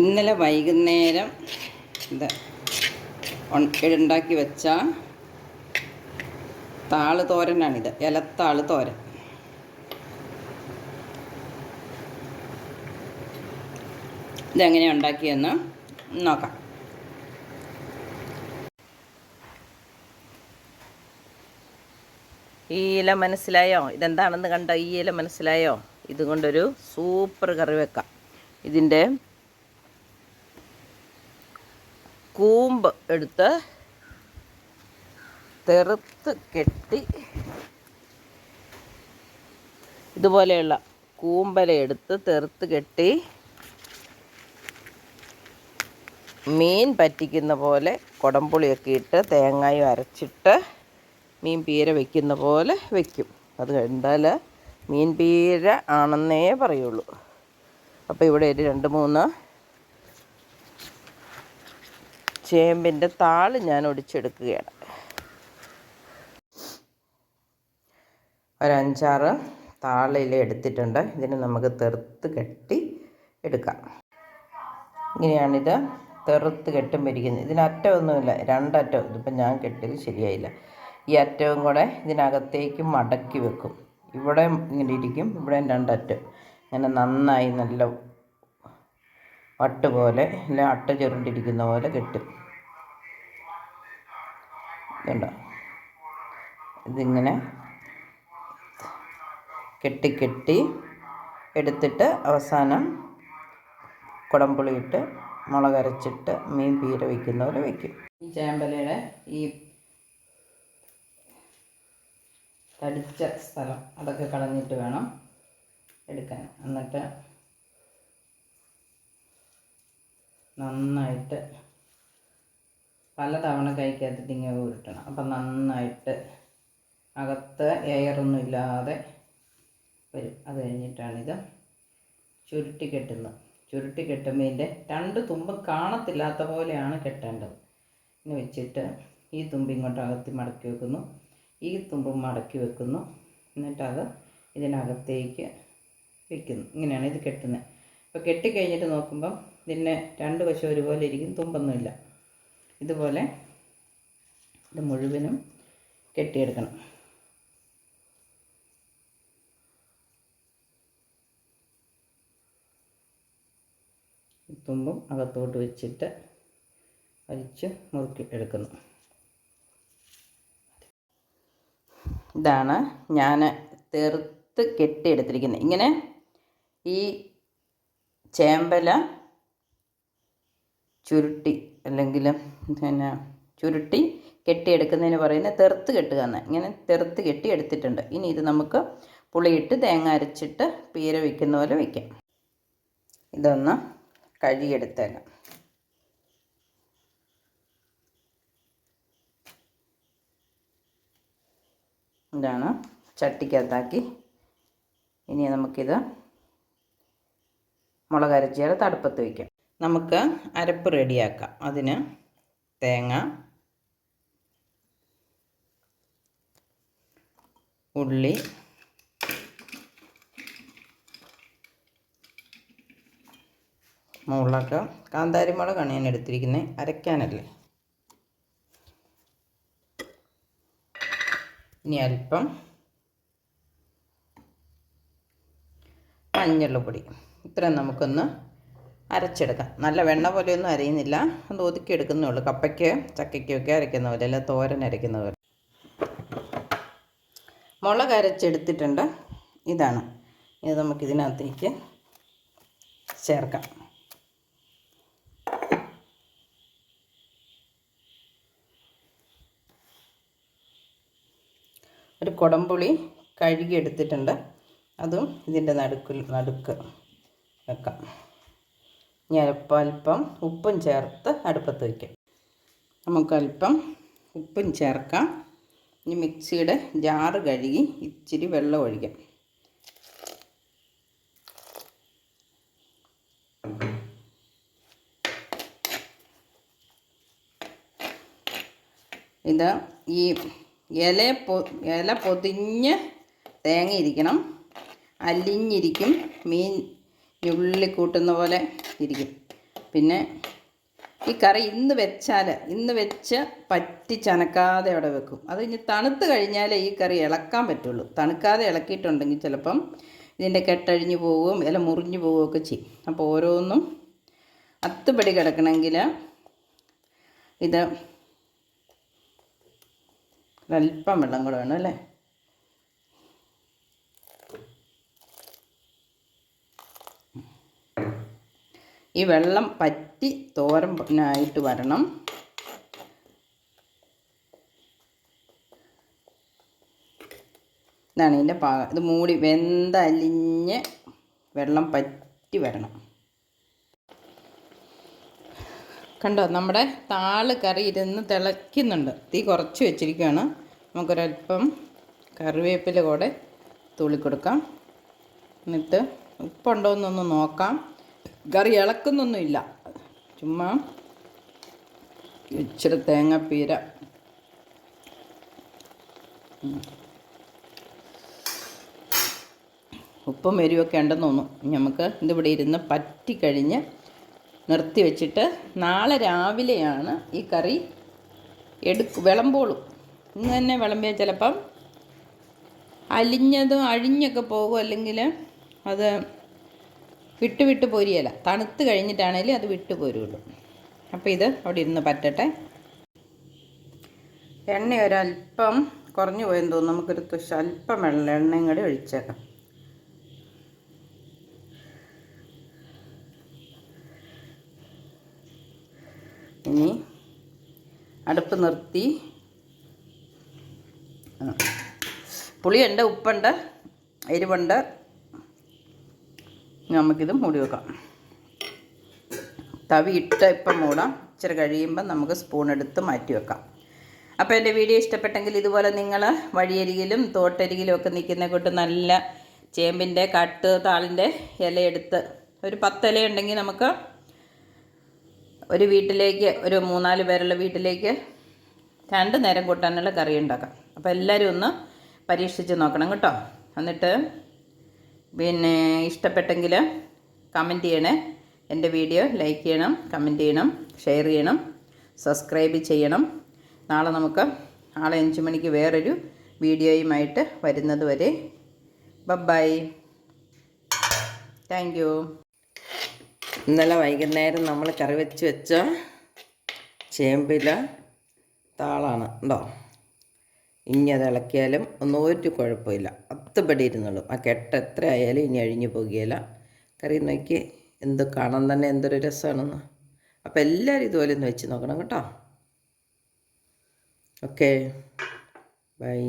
ഇന്നലെ വൈകുന്നേരം ഇത് ഉണ്ടാക്കി വെച്ച താൾ തോരനാണിത് ഇലത്താൾ തോരൻ ഇതെങ്ങനെ ഉണ്ടാക്കിയെന്ന് നോക്കാം. ഈ ഇല മനസ്സിലായോ? ഇതെന്താണെന്ന് കണ്ടോ? ഈ ഇല മനസ്സിലായോ? ഇതുകൊണ്ടൊരു സൂപ്പർ കറി വെക്കാം ഇതിന്റെ കൂമ്പ് എടുത്ത് തെറുത്ത് കെട്ടി ഇതുപോലെയുള്ള കൂമ്പല എടുത്ത് തെറുത്ത് കെട്ടി മീൻ പറ്റിക്കുന്ന പോലെ കുടംപുളിയൊക്കെ ഇട്ട് തേങ്ങയും അരച്ചിട്ട് മീൻ പീര വെക്കുന്ന പോലെ വെക്കും. അത് കണ്ടാൽ മീൻ പീര ആണെന്നേ പറയുള്ളൂ. അപ്പോൾ ഇവിടെ ഒരു രണ്ട് മൂന്ന് ചേമ്പിന്റെ താൾ ഞാൻ ഒടിച്ചെടുക്കുകയാണ്. ഒരഞ്ചാറ് താളില എടുത്തിട്ടുണ്ട്. ഇതിന് നമുക്ക് തെറുത്ത് കെട്ടി എടുക്കാം. ഇങ്ങനെയാണിത് തെറുത്ത് കെട്ടും പിരിക്കുന്നത് ഇതിന് അറ്റമൊന്നുമില്ല രണ്ടറ്റം. ഇതിപ്പോൾ ഞാൻ കെട്ടിയത് ശരിയായില്ല. ഈ അറ്റവും കൂടെ ഇതിനകത്തേക്ക് മടക്കി വെക്കും. ഇവിടെ ഇങ്ങനെ ഇരിക്കും ഇവിടെ രണ്ടറ്റം. ഇങ്ങനെ നന്നായി നല്ല വട്ട് പോലെ അല്ല അട്ട ചെറുണ്ടിരിക്കുന്ന പോലെ കെട്ടും. ഇതുണ്ടോ ഇതിങ്ങനെ കെട്ടി കെട്ടി എടുത്തിട്ട് അവസാനം കുടംപുളി ഇട്ട് മുളക് അരച്ചിട്ട് മീൻ പീര വയ്ക്കുന്ന പോലെ വയ്ക്കും ഈ ചേമ്പലയുടെ ഈ തടിച്ച സ്ഥലം അതൊക്കെ കളഞ്ഞിട്ട് വേണം എടുക്കാൻ. എന്നിട്ട് നന്നായിട്ട് പലതവണ കൈക്കകത്തിട്ട് ഇങ്ങനെ ഉരുട്ടണം. അപ്പം നന്നായിട്ട് അകത്ത് എയറൊന്നും ഇല്ലാതെ വരും. അത് കഴിഞ്ഞിട്ടാണിത് ചുരുട്ടി കെട്ടുന്നത്. ചുരുട്ടി കെട്ടുമ്പോൾ ഇതിന്റെ രണ്ട് തുമ്പ് കാണത്തില്ലാത്ത പോലെയാണ് കെട്ടേണ്ടത്. ഇങ്ങനെ വെച്ചിട്ട് ഈ തുമ്പ് ഇങ്ങോട്ട് അകത്തി മടക്കി വെക്കുന്നു. ഈ തുമ്പ് മടക്കി വെക്കുന്നു. എന്നിട്ടത് ഇതിനകത്തേക്ക് വെക്കുന്നു. ഇങ്ങനെയാണ് ഇത് കെട്ടുന്നത്. അപ്പോൾ കെട്ടിക്കഴിഞ്ഞിട്ട് നോക്കുമ്പം ഇതിന്റെ രണ്ട് വശം ഒരുപോലെ ഇരിക്കും. തുമ്പൊന്നുമില്ല. ഇതുപോലെ ഇത് മുഴുവനും കെട്ടിയെടുക്കണം. തുമ്പും അകത്തോട്ട് വെച്ചിട്ട് വലിച്ച് മുറുക്കി എടുക്കുന്നു. ഇതാണ് ഞാൻ തെറുത്ത് കെട്ടിയെടുത്തിരിക്കുന്നത്. ഇങ്ങനെ ഈ ചേമ്പല ചുരുട്ടി അല്ലെങ്കിൽ പിന്നെ ചുരുട്ടി കെട്ടിയെടുക്കുന്നതിന് പറയുന്നത് തെറുത്ത് കെട്ടുക എന്ന്. ഇങ്ങനെ കെട്ടി എടുത്തിട്ടുണ്ട് ഇനി ഇത് നമുക്ക് പുളിയിട്ട് തേങ്ങ അരച്ചിട്ട് പീര വയ്ക്കുന്ന പോലെ വയ്ക്കാം ഇതൊന്ന് കഴുകിയെടുത്തേക്കാം. ഇതാണ് ചട്ടിക്കകത്താക്കി. ഇനി നമുക്കിത് മുളക് തടുപ്പത്ത് വയ്ക്കാം നമുക്ക് അരപ്പ് റെഡിയാക്കാം. അതിന് തേങ്ങ ഉള്ളി മുളക് കാന്താരി മുളകാണ് ഞാൻ എടുത്തിരിക്കുന്നത് അരയ്ക്കാനല്ലേ? ഇനി അല്പം മഞ്ഞൾ പൊടി ഇത്രയും നമുക്കൊന്ന് അരച്ചെടുക്കാം. നല്ല വെണ്ണ പോലെയൊന്നും അരയുന്നില്ല. അത് ഒതുക്കി എടുക്കുന്നേ ഉള്ളൂ. കപ്പയ്ക്ക് ചക്കയ്ക്കൊക്കെ അരയ്ക്കുന്ന പോലെ അല്ല തോരൻ അരയ്ക്കുന്ന പോലെ. മുളക് അരച്ചെടുത്തിട്ടുണ്ട്. ഇതാണ്. ഇത് നമുക്കിതിനകത്തേക്ക് ചേർക്കാം. ഒരു കുടംപുളി കഴുകി എടുത്തിട്ടുണ്ട് അതും ഇതിന്റെ നടുക്കിൽ നടുക്ക് വെക്കാം. അല്പം അല്പം ഉപ്പും ചേർത്ത് അടുപ്പത്ത് വയ്ക്കും. നമുക്കല്പം ഉപ്പും ചേർക്കാം. ഇനി മിക്സിയുടെ ജാറ് കഴുകി ഇച്ചിരി വെള്ളം ഒഴിക്കാം. ഇത് ഈ ഇല പൊ ഇല പൊതിഞ്ഞ് തേങ്ങ ഇരിക്കണം. അലിഞ്ഞിരിക്കും. മീൻ ഉള്ളി കൂട്ടുന്ന പോലെ ഇരിക്കും. പിന്നെ ഈ കറി ഇന്ന് വെച്ചാൽ ഇന്ന് വെച്ച് പറ്റി ചനക്കാതെ അവിടെ വെക്കും. അത് ഇനി തണുത്ത് കഴിഞ്ഞാലേ ഈ കറി ഇളക്കാൻ പറ്റുള്ളൂ. തണുക്കാതെ ഇളക്കിയിട്ടുണ്ടെങ്കിൽ ചിലപ്പം ഇതിന്റെ കെട്ടഴിഞ്ഞ് പോവുകയും ഇല മുറിഞ്ഞു പോവുകയൊക്കെ ചെയ്യും. അപ്പോൾ ഓരോന്നും അത്തുപടി കിടക്കണമെങ്കിൽ ഇത് അല്പം വെള്ളം കൂടെ വേണം അല്ലേ? ഈ വെള്ളം പറ്റി തോരനായിട്ട് വരണം. ഇതാണ് ഇതിന്റെ പാകം ഇത് മൂടി വെന്തലിഞ്ഞ് വെള്ളം പറ്റി വരണം. കണ്ടോ നമ്മുടെ താൾ കറി ഇരുന്ന് തിളയ്ക്കുന്നുണ്ട്. തീ കുറച്ച് വെച്ചിരിക്കുകയാണ്. നമുക്കൊരല്പം കറിവേപ്പില കൂടെ തുള്ളിക്കൊടുക്കാം എന്നിട്ട് ഉപ്പുണ്ടോ എന്നൊന്ന് നോക്കാം. കറി ഇളക്കുന്നൊന്നുമില്ല. ചുമ്മാ ഇച്ചിരി തേങ്ങാപ്പീര. ഉപ്പും എരിവൊക്കെ ഉണ്ടെന്ന് ഇനി നമുക്ക് ഇതിവിടെ ഇരുന്ന് പറ്റിക്കഴിഞ്ഞ് നിർത്തി വെച്ചിട്ട് നാളെ രാവിലെയാണ് ഈ കറി എടുക്ക് വിളമ്പോളും ഇന്ന് തന്നെ വിളമ്പിയാൽ ചിലപ്പം അലിഞ്ഞതും അഴിഞ്ഞൊക്കെ പോകും അല്ലെങ്കിൽ അത് വിട്ട് വിട്ട് പോരിയല്ല. തണുത്ത് കഴിഞ്ഞിട്ടാണെങ്കിലും അത് വിട്ട് പോരുള്ളൂ. അപ്പോൾ ഇത് അവിടെ ഇരുന്ന് പറ്റട്ടെ. എണ്ണ ഒരല്പം കുറഞ്ഞു പോയെന്ന് തോന്നുന്നു. നമുക്കൊരു തുശ അല്പം വെള്ളം എണ്ണയും കൂടി ഒഴിച്ചേക്കാം. ഇനി അടുപ്പ് നിർത്തി. പുളിയുണ്ട് ഉപ്പുണ്ട് എരിവുണ്ട്. നമുക്കിത് മൂടി വെക്കാം. തവി ഇട്ട് ഇപ്പം മൂടാം. ഇച്ചിരി കഴിയുമ്പം നമുക്ക് സ്പൂൺ എടുത്ത് മാറ്റി വെക്കാം. അപ്പോൾ എന്റെ വീഡിയോ ഇഷ്ടപ്പെട്ടെങ്കിൽ ഇതുപോലെ നിങ്ങൾ വഴിയരികിലും തോട്ടരികിലും ഒക്കെ നിൽക്കുന്ന കൂട്ട് നല്ല ചേമ്പിന്റെ കട്ട് താളിന്റെ ഇലയെടുത്ത് ഒരു പത്തില ഉണ്ടെങ്കിൽ നമുക്ക് ഒരു വീട്ടിലേക്ക് ഒരു മൂന്നാൽ പേരുള്ള വീട്ടിലേക്ക് രണ്ട് നേരം കൂട്ടാനുള്ള കറി ഉണ്ടാക്കാം. അപ്പോൾ എല്ലാവരും ഒന്ന് പരീക്ഷിച്ച് നോക്കണം കേട്ടോ. എന്നിട്ട് പിന്നെ ഇഷ്ടപ്പെട്ടെങ്കിൽ കമന്റ് ചെയ്യണേ. എന്റെ വീഡിയോ ലൈക്ക് ചെയ്യണം കമന്റ് ചെയ്യണം ഷെയർ ചെയ്യണം സബ്സ്ക്രൈബ് ചെയ്യണം. നാളെ നമുക്ക് നാളെ അഞ്ച് മണിക്ക് വേറൊരു വീഡിയോയുമായിട്ട് വരുന്നത് വരെ. ബൈ താങ്ക് യു ഇന്നലെ വൈകുന്നേരം നമ്മൾ കറി വെച്ച് വെച്ച ചേമ്പില താളാണ്. ഉണ്ടോ? ഇനി അത് ഇളക്കിയാലും ഒന്നും ഒരു കുഴപ്പമില്ല. അത്തുപടി ഇരുന്നുള്ളൂ ആ കെട്ട എത്ര ആയാലും ഇനി അഴിഞ്ഞു പോകുകയില്ല. കറി നോക്കി എന്ത് കാണാൻ തന്നെ എന്തൊരു രസമാണെന്ന്. അപ്പോൾ എല്ലാവരും ഇതുപോലെ ഒന്ന് വെച്ച് നോക്കണം കേട്ടോ. ഓക്കേ. ബൈ.